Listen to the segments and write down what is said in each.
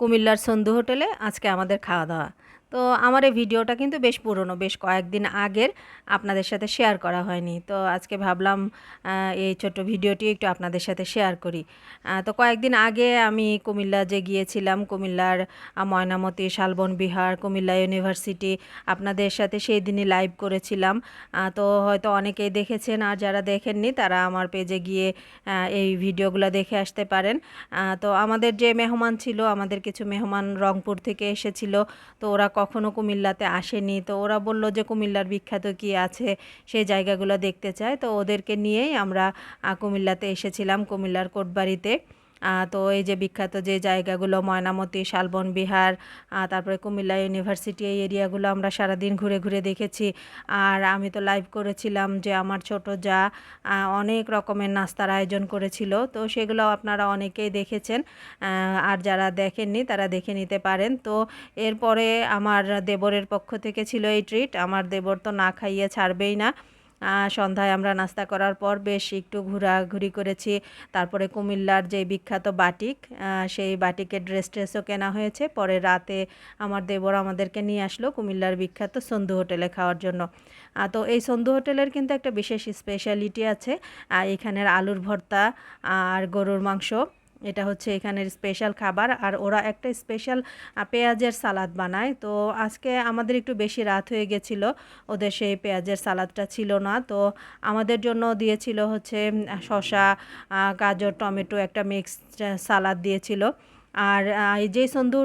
কুমিল্লার সন্ধু হোটেলে আজকে আমাদের খাওয়া দাওয়া। তো আমার এই ভিডিওটা কিন্তু বেশ পুরনো, বেশ কয়েকদিন আগের আপনাদের সাথে শেয়ার করা হয়নি। তো আজকে ভাবলাম এই ছোট্ট ভিডিওটি একটু আপনাদের সাথে শেয়ার করি। তো কয়েকদিন আগে আমি কুমিল্লা যে গিয়েছিলাম, কুমিল্লার ময়নামতি, শালবন বিহার, কুমিল্লা ইউনিভার্সিটি, আপনাদের সাথে সেই দিনই লাইভ করেছিলাম। তো হয়তো অনেকেই দেখেছেন, আর যারা দেখেননি, তারা আমার পেজে গিয়ে এই ভিডিওগুলো দেখে আসতে পারেন। তো আমাদের যে মেহমান ছিল, আমাদের কিছু মেহমান রংপুর থেকে এসেছিল, তো ওরা কখনো কুমিল্লাতে আসেনি। তো ওরা বলল যে কুমিল্লার বিখ্যাত কি আছে সেই জায়গাগুলো দেখতে চায়। তো ওদেরকে নিয়েই আমরা কুমিল্লাতে এসেছিলাম, কুমিল্লার কোটবাড়িতে। তো এই যে বিখ্যাত যে জায়গাগুলো ময়নামতি, শালবন বিহার তারপরে কুমিল্লা ইউনিভার্সিটি এই এরিয়াগুলো আমরা সারাদিন ঘুরে ঘুরে দেখেছি। আর আমি তো লাইভ করেছিলাম যে আমার ছোট যা অনেক রকমের নাস্তার আয়োজন করেছিল। তো সেগুলো আপনারা অনেকেই দেখেছেন। আর যারা দেখেননি তারা দেখে নিতে পারেন। তো এরপরে আমার দেবরের পক্ষ থেকে ছিল এই ট্রিট আমার দেবর তো না খাইয়ে ছাড়বেই না। সন্ধ্যায় আমরা নাস্তা করার পর বেশ একটু ঘোরাঘুরি করেছি। তারপরে কুমিল্লার যে বিখ্যাত বাটিক সেই বাটিকের ড্রেস ট্রেসও কেনা হয়েছে। পরে রাতে আমার দেবর আমাদেরকে নিয়ে আসলো কুমিল্লার বিখ্যাত সন্ধু হোটেলে খাওয়ার জন্য। তো এই সন্ধু হোটেলের কিন্তু একটা বিশেষ স্পেশালিটি আছে। এখানের আলুর ভর্তা আর গরুর মাংস। এটা হচ্ছে এখানের স্পেশাল খাবার, আর ওরা একটা স্পেশাল পেঁয়াজের সালাদ বানায়। তো আজকে আমাদের একটু বেশি রাত হয়ে গেছিল, ওদের সেই পেঁয়াজের সালাদটা ছিল না। তো আমাদের জন্য দিয়েছিল হচ্ছে শশা গাজর, টমেটো একটা মিক্সড সালাদ দিয়েছিল। আর যে সন্ধু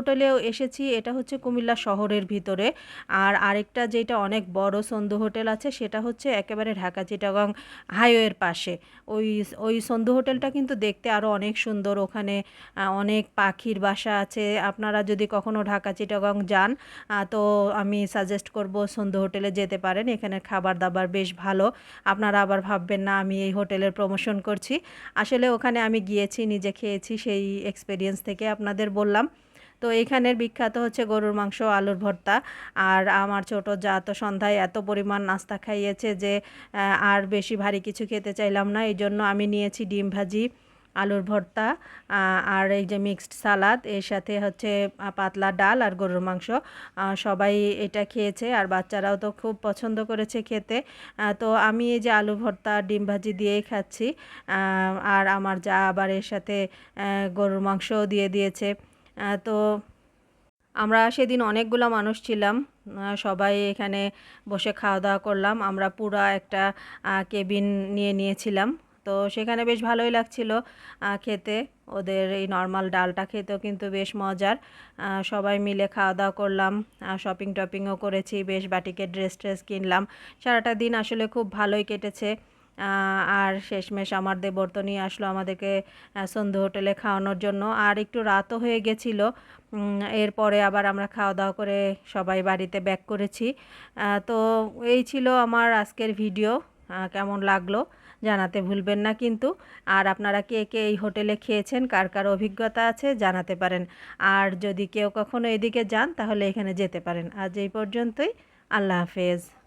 এসেছি, এটা হচ্ছে কুমিল্লা শহরের ভিতরে। আর আরেকটা যেটা অনেক বড় সন্ধু হোটেল আছে, সেটা হচ্ছে একেবারে ঢাকা চিটাগং হাইওয়ের পাশে। ওই ওই সন্ধু হোটেলটা কিন্তু দেখতে আরও অনেক সুন্দর। ওখানে অনেক পাখির বাসা আছে। আপনারা যদি কখনো ঢাকা চিটাগং যান তো আমি সাজেস্ট করব সন্ধু হোটেলে যেতে পারেন। এখানে খাবার দাবার বেশ ভালো। আপনারা আবার ভাববেন, না, আমি এই হোটেলের প্রমোশন করছি। আসলে ওখানে আমি গিয়েছি, নিজে খেয়েছি সেই এক্সপিরিয়েন্স থেকে। আপনাদের বললাম। তো এখানের বিখ্যাত হচ্ছে গরুর মাংস আলুর ভর্তা। আর আমার ছোট যা তো সন্ধ্যায় এত পরিমাণ নাস্তা খাইয়েছে যে আর বেশি ভারী কিছু খেতে চাইলাম না। এই জন্য আমি নিয়েছি ডিম ভাজি। আলুর ভর্তা আর এই যে মিক্সড সালাদ এর সাথে হচ্ছে পাতলা ডাল আর গরুর মাংস। সবাই এটা খেয়েছে আর বাচ্চারাও তো খুব পছন্দ করেছে খেতে। তো আমি এই যে আলু ভর্তা, ডিম ভাজি দিয়েই খাচ্ছি। আর আমার যা আবার এর সাথে গরুর মাংসও দিয়ে দিয়েছে। তো আমরা সেদিন অনেকগুলো মানুষ ছিলাম। সবাই এখানে বসে খাওয়া দাওয়া করলাম। আমরা পুরা একটা কেবিন নিয়ে নিয়েছিলাম। তো সেখানে বেশ ভালোই লাগছিল খেতে। ওদের এই নর্মাল ডালটা খেতেও কিন্তু বেশ মজার। সবাই মিলে খাওয়া দাওয়া করলাম শপিং টপিংও করেছি বেশ বাটিকের ড্রেস ট্রেস কিনলাম। সারাটা দিন আসলে খুব ভালোই কেটেছে। আর শেষমেশ আমার দেবর তো নিয়ে আসলো আমাদেরকে আহ, সন্ধু হোটেলে খাওয়ানোর জন্য। আর একটু রাতও হয়ে গেছিল এরপরে আবার আমরা খাওয়া দাওয়া করে সবাই বাড়িতে ব্যাক করেছি। তো এই ছিল আমার আজকের ভিডিও কেমন লাগল জানাতে ভুলবেন না কিন্তু। আর আপনারা কে কে এই হোটেলে খেয়েছেন, কার কার অভিজ্ঞতা আছে জানাতে পারেন। আর যদি কেউ কখনো এদিকে যান তাহলে এখানে যেতে পারেন। আজ এই পর্যন্তই, আল্লাহ হাফেজ।